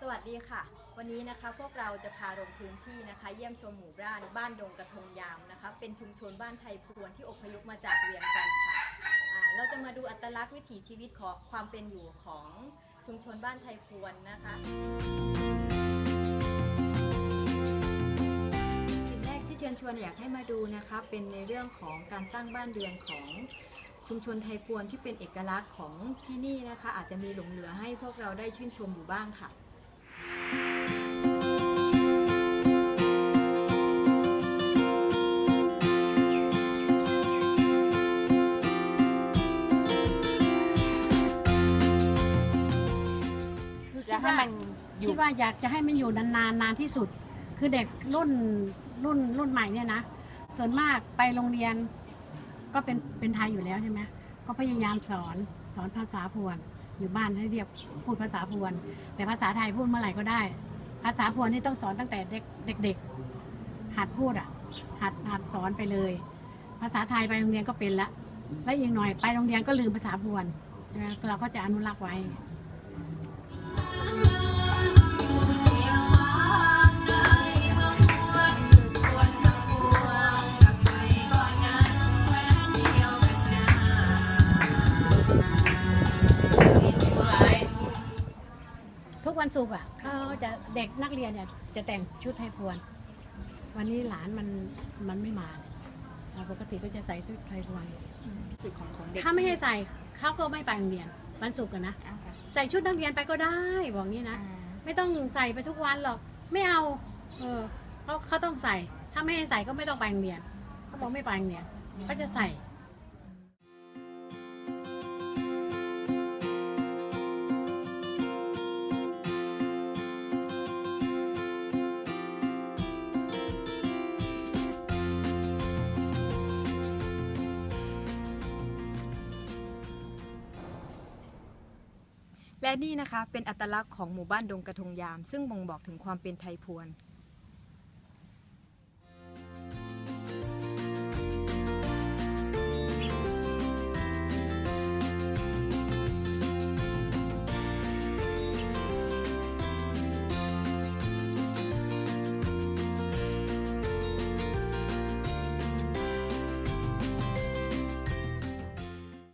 สวัสดีค่ะ วันนี้นะคะพวกเราจะพาลงพื้นที่นะคะ เยี่ยมชมหมู่บ้านบ้านดงกระทงยามนะคะ เป็นชุมชนบ้านไทยพวนที่อพยพมาจากเวียงจันทร์ค่ะเราจะมาดูอัตลักษณ์วิถีชีวิตของความเป็นอยู่ของชุมชนบ้านไทยพวนนะคะสิ่งแรกที่เชิญชวนอยากให้มาดูนะคะ เป็นในเรื่องของการตั้งบ้านเรือนของชุมชนไทยพวนที่เป็นเอกลักษณ์ของที่นี่นะคะ อาจจะมีหลงเหลือให้พวกเราได้ชื่นชมอยู่บ้างค่ะ จะให้มันอยู่คิดว่าอยากจะให้มันอยู่นานๆนานที่สุด คือเด็กรุ่นรุ่นรุ่นใหม่เนี่ยนะ ส่วนมากไปโรงเรียนก็เป็นเป็นไทยอยู่แล้วใช่ไหมก็พยายามสอนสอนภาษาพวน อยู่บ้านให้เรียกพูดภาษาพวน แต่ภาษาไทยพูดเมื่อไหร่ก็ได้ ภาษาพวนนี่ต้องสอนตั้งแต่เด็กเด็กๆหัดพูดอะ หัดหัดสอนไปเลย ภาษาไทยไปโรงเรียนก็เป็นละแล้วอีกหน่อยไปโรงเรียนก็ลืมภาษาพวนเราก็จะอนุรักษ์ไว้ ทุกวันศุกร์อะเขาจะเด็กนักเรียนเนี่ยจะแต่งชุดไทยพวน วันนี้หลานมันมันไม่มาเราปกติก็จะใส่ชุดไทยพวนสึกของของเด็กถ้าไม่ให้ใส่เขาก็ไม่ไปโรงเรียนวันศุกร์อะนะอ่าค่ะใส่ชุดนักเรียนไปก็ได้บอกงี้นะอ่าไม่ต้องใส่ไปทุกวันหรอกไม่เอาเออเขาเขาต้องใส่ถ้าไม่ให้ใส่ก็ไม่ต้องไปโรงเรียนเขาบอกไม่ไปโรงเรียนเขาจะใส่ และนี่นะคะเป็นอัตลักษณ์ของหมู่บ้านดงกระทงยาม ซึ่งบ่งบอกถึงความเป็นไทยพวน